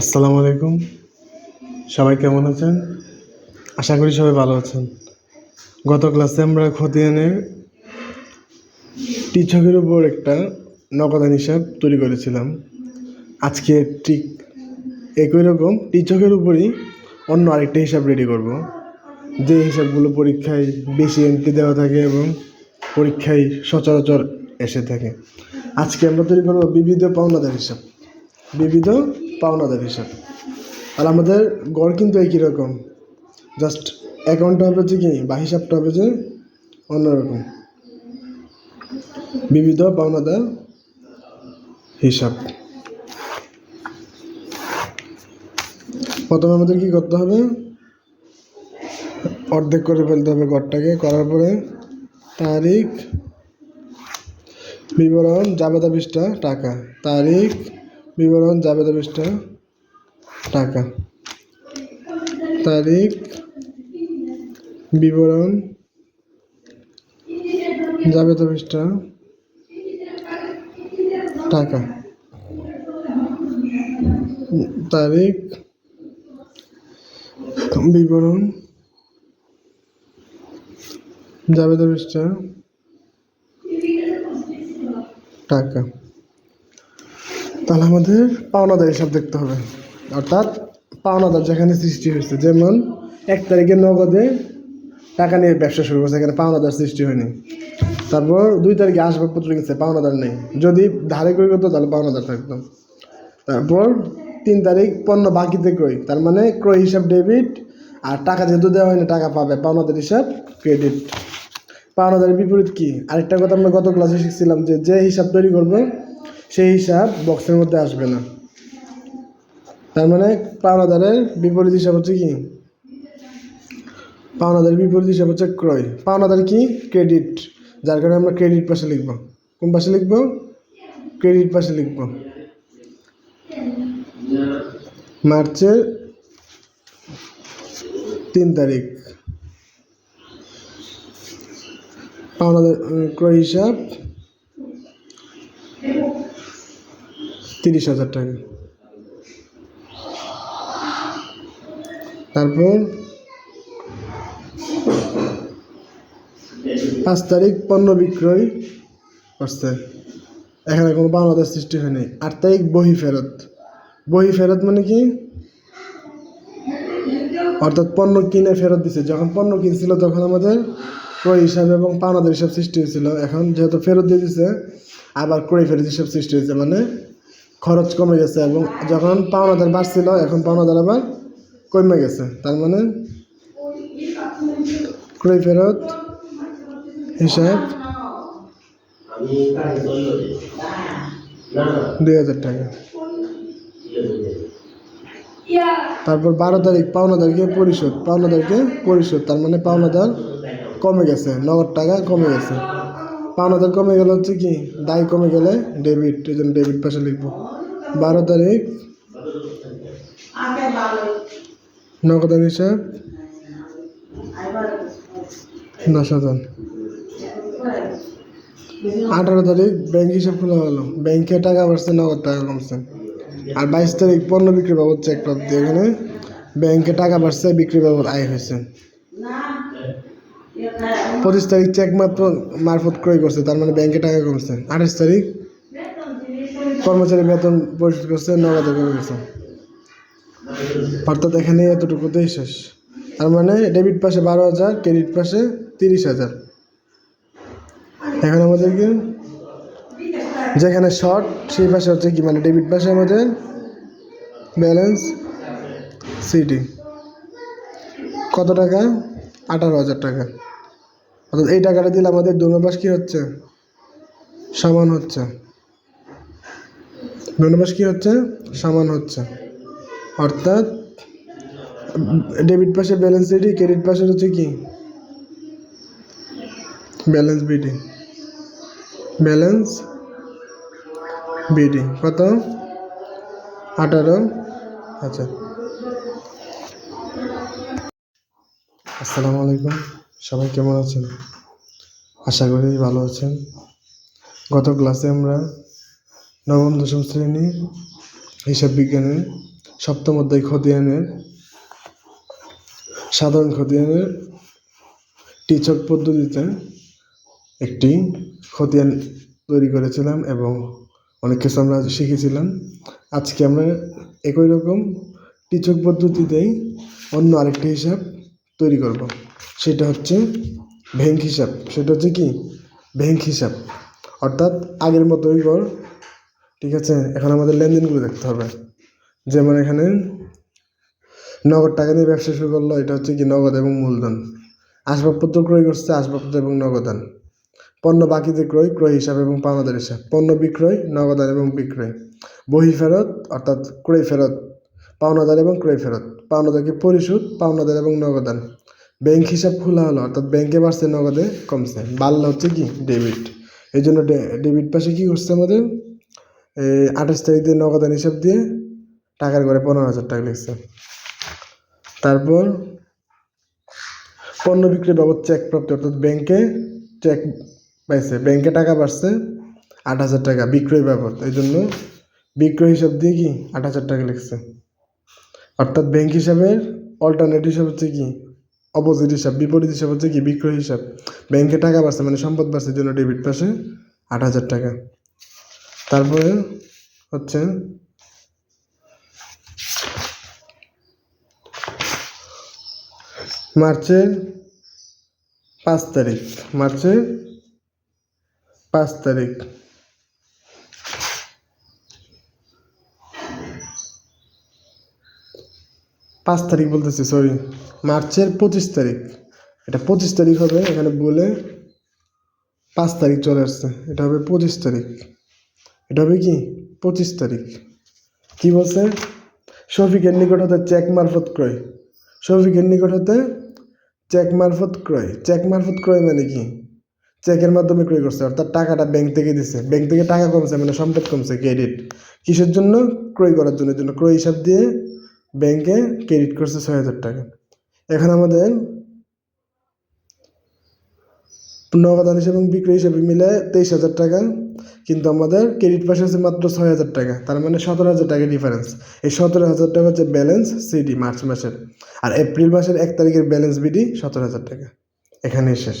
আসসালামু আলাইকুম। সবাই কেমন আছেন? আশা করি সবাই ভালো আছেন। গত ক্লাসে আমরা খতিয়ানের টিচকের উপর একটা নগদান হিসাব তৈরি করেছিলাম। আজকে ঠিক একই রকম টিচকের উপরই অন্য আরেকটা হিসাব রেডি করব। যে হিসাবগুলো পরীক্ষায় বেশি এন্ট্রি দেওয়া থাকে এবং পরীক্ষায় সচরাচর এসে থাকে। আজকে আমরা তৈরি করব বিবিধ পাওনাদার হিসাব। বিবিধ পাওনাদার হিসাব। আর আমাদের গড় কিন্তু একই রকম। জাস্ট অ্যাকাউন্টটা হবে যে কি, বা হিসাবটা হবে যে অন্যরকম বিবিধ পাওনাদার হিসাব। প্রথমে আমাদের কি করতে হবে? অর্ধেক করে ফেলতে হবে গড়টাকে। করার পরে তারিখ, বিবরণ জাবেদা পৃষ্ঠা টাকা। তারিখ বিবরণ জাবেদা পৃষ্ঠা টাকা। তারিখ বিবরণ জাবেদা পৃষ্ঠা টাকা। তারিখ বিবরণ জাবেদা পৃষ্ঠা টাকা। তাহলে আমাদের পাওনাদার হিসাব দেখতে হবে। অর্থাৎ পাওনাদার যেখানে সৃষ্টি হয়েছে, যেমন এক তারিখে নগদে টাকা নিয়ে ব্যবসা শুরু করছে, এখানে পাওনাদার সৃষ্টি হয়নি। তারপর দুই তারিখে আসবাবপত্র কিনছে পাওনাদার নেই। যদি ধারে করে করতো, তাহলে পাওনাদার থাকতো। তারপর তিন তারিখ পণ্য বাকিতে ক্রয় তার মানে ক্রয় হিসাব ডেবিট আর টাকা যেহেতু দেওয়া হয়নি, টাকা পাবে। পাওনাদার হিসাব ক্রেডিট। পাওনাদারের বিপরীত কি? আরেকটা কথা আমরা গত ক্লাসে শিখছিলাম যে যে হিসাব তৈরি করবে সেই হিসাব বক্সের মধ্যে আসবে না। তার মানে পাওনাদারের বিপরীত হিসাব হচ্ছে কি? পাওনাদারের বিপরীত হিসাব হচ্ছে ক্রয়। পাওনাদার কি? ক্রেডিট। যার কারণে আমরা ক্রেডিট পাশে লিখব। কোন পাশে লিখব? ক্রেডিট পাশে লিখব। মার্চের তিন তারিখ। পাওনাদার ক্রয় হিসাব তিরিশ হাজার টাকা। তারপর পাঁচ তারিখ পণ্য বিক্রয় করছে। এখানে কোনো বাংলাদেশ সৃষ্টি হয়নি আট তারিখ বহি ফেরত। বহি ফেরত মানে কি? অর্থাৎ পণ্য কিনে ফেরত দিছে। যখন পণ্য কিনছিল তখন আমাদের ক্রয় হিসাব এবং পাওনাদার হিসাব সৃষ্টি হয়েছিল। এখন যেহেতু ফেরত দিয়ে দিছে, আবার ক্রয় ফেরত হিসাব সৃষ্টি হয়েছে। মানে খরচ কমে গেছে এবং যখন পাওনা পাওনাদার বাড়ছিল, এখন পাওনা পাওনাদার আবার কমে গেছে। তার মানে ক্রয় ফেরত হিসাব দুই হাজার টাকা। তারপর বারো তারিখ পাওনাদারকে পরিশোধ পাওনাদারকে পরিশোধ, তার মানে পাওনাদার কমে গেছে, নগদ টাকা কমে গেছে। পাওনাদার কমে গেলে হচ্ছে কি, দায় কমে গেলে ডেবিট এই জন্য ডেবিট পাশে লিখব। বারো তারিখ। নগদান হিসাব দশ হাজার। আঠারো তারিখ ব্যাংক হিসাব খোলা হলো। ব্যাংকে টাকা বাড়ছে নগদ টাকা কমছে। আর বাইশ তারিখ পণ্য বিক্রি বাবদ চেক প্রাপ্তি এখানে ব্যাংকে টাকা বাড়ছে বিক্রি বাবদ আয় হয়েছে। পঁচিশ তারিখ চেক মাত্র মারফত ক্রয় করছে তার মানে ব্যাংকে টাকা কমছে। আঠাশ তারিখ কর্মচারী বেতন পরিশোধ করছে, নগদে কমে গেছে অর্থাৎ এখানে এতটুকুতেই শেষ। তার মানে ডেবিট পাশে বারো হাজার, ক্রেডিট পাশে তিরিশ হাজার। এখন আমাদের কি যেখানে শর্ট, সেই পাশে হচ্ছে কি মানে ডেবিট পাশে আমাদের ব্যালেন্স সিটি। কত টাকা? আঠারো হাজার টাকা। অর্থাৎ এই টাকাটা দিলে আমাদের দোনো পাশ কী হচ্ছে? সমান হচ্ছে। পাশ কী হচ্ছে? সমান হচ্ছে। অর্থাৎ ডেবিট পাশে ব্যালেন্স সিটি ক্রেডিট পাশে হচ্ছে কি? ব্যালেন্স বিডি ব্যালেন্স বিডি কত? আঠারো। আচ্ছা। আসসালামু আলাইকুম। সবাই কেমন আছেন? আশা করি ভালো আছেন। গত ক্লাসে আমরা নবম, দশম শ্রেণি হিসাব বিজ্ঞানের সপ্তম অধ্যায় খতিয়ানের সাধারণ খতিয়ানের টিচক পদ্ধতিতে একটি খতিয়ান তৈরি করেছিলাম এবং অনেক কিছু আমরা শিখেছিলাম। আজকে আমরা একই রকম টিচক পদ্ধতিতেই অন্য আরেকটি হিসাব তৈরি করব। সেটা হচ্ছে ভেঙ্ক হিসাব। সেটা হচ্ছে কি? ভেঙ্ক হিসাব। অর্থাৎ আগের মতোই কর ঠিক আছে? এখন আমাদের লেনদেনগুলো দেখতে হবে। যেমন এখানে নগদ টাকা নিয়ে ব্যবসা শুরু করল, এটা হচ্ছে কি নগদ এবং মূলধন। আসবাবপত্র ক্রয় করছে, আসবাবপত্র এবং নগদান। পণ্য বাকিতে ক্রয় ক্রয় হিসাব এবং পাওনাদার হিসাব। পণ্য বিক্রয়, নগদান এবং বিক্রয়। বহি ফেরত, অর্থাৎ ক্রয় ফেরত, পাওনাদার এবং ক্রয় ফেরত। পাওনাদারকে পরিশোধ, পাওনাদার এবং নগদান। ব্যাংক হিসাব খোলা হলো, অর্থাৎ ব্যাংকে বাড়ছে, নগদে কমছে। বাড়লো হচ্ছে কি, ডেবিট। এই জন্য ডেবিট পাশে কী করছে আমাদের? আঠাশ তারিখ দিয়ে নগদান হিসাব দিয়ে টাকার করে পনেরো হাজার টাকা লিখছে। তারপর পণ্য বিক্রির বাবদ চেক প্রাপ্তি অর্থাৎ ব্যাংকে চেক পাইছে। ব্যাংকে টাকা বাড়ছে আট হাজার টাকা বিক্রয় বাবদ। এই জন্য বিক্রয় হিসাব দিয়ে কি আট হাজার টাকা লিখছে? অর্থাৎ ব্যাংক হিসাবের অল্টারনেট হিসাব হচ্ছে কি? অপোজিট হিসাব, বিপরীত হিসাব হচ্ছে কি? বিক্রয় হিসাব। ব্যাংকে টাকা বাড়ছে মানে সম্পদ বাড়ছে জন্য ডেবিট পাশে আট হাজার টাকা। তারপরে হচ্ছে মার্চের পাঁচ তারিখ, মার্চের পাঁচ তারিখ। পাঁচ তারিখ বলতেছি সরি মার্চের পঁচিশ তারিখ। এটা পঁচিশ তারিখ হবে, এখানে বলে পাঁচ তারিখ চলে আসছে। এটা হবে পঁচিশ তারিখ। এটা হবে কি পঁচিশ তারিখ। কি বলছে? শফিকের নিকট হতে চেক মারফত ক্রয়। শফিকের নিকট হতে চেক মারফত ক্রয়। চেক মারফত ক্রয় মানে কি? চেকের মাধ্যমে ক্রয় করছে, অর্থাৎ টাকাটা ব্যাংক থেকে দিছে। ব্যাংক থেকে টাকা কমছে মানে সম্পদ কমছে ক্রেডিট কিসের জন্য? ক্রয় করার জন্য জন্য। ক্রয় হিসাব দিয়ে ব্যাংকে ক্রেডিট করছে ছয় হাজার টাকা। এখন আমাদের নগদান হিসেবে এবং বিক্রয় হিসেবে মিলে তেইশ হাজার টাকা, কিন্তু আমাদের ক্রেডিট পাশে আছে মাত্র ছয় হাজার টাকা, তার মানে সতেরো হাজার টাকা ডিফারেন্স এই সতেরো হাজার টাকা হচ্ছে ব্যালেন্স সিডি মার্চ মাসের। আর এপ্রিল মাসের এক তারিখের ব্যালেন্স বিডি সতেরো হাজার টাকা। এখানেই শেষ।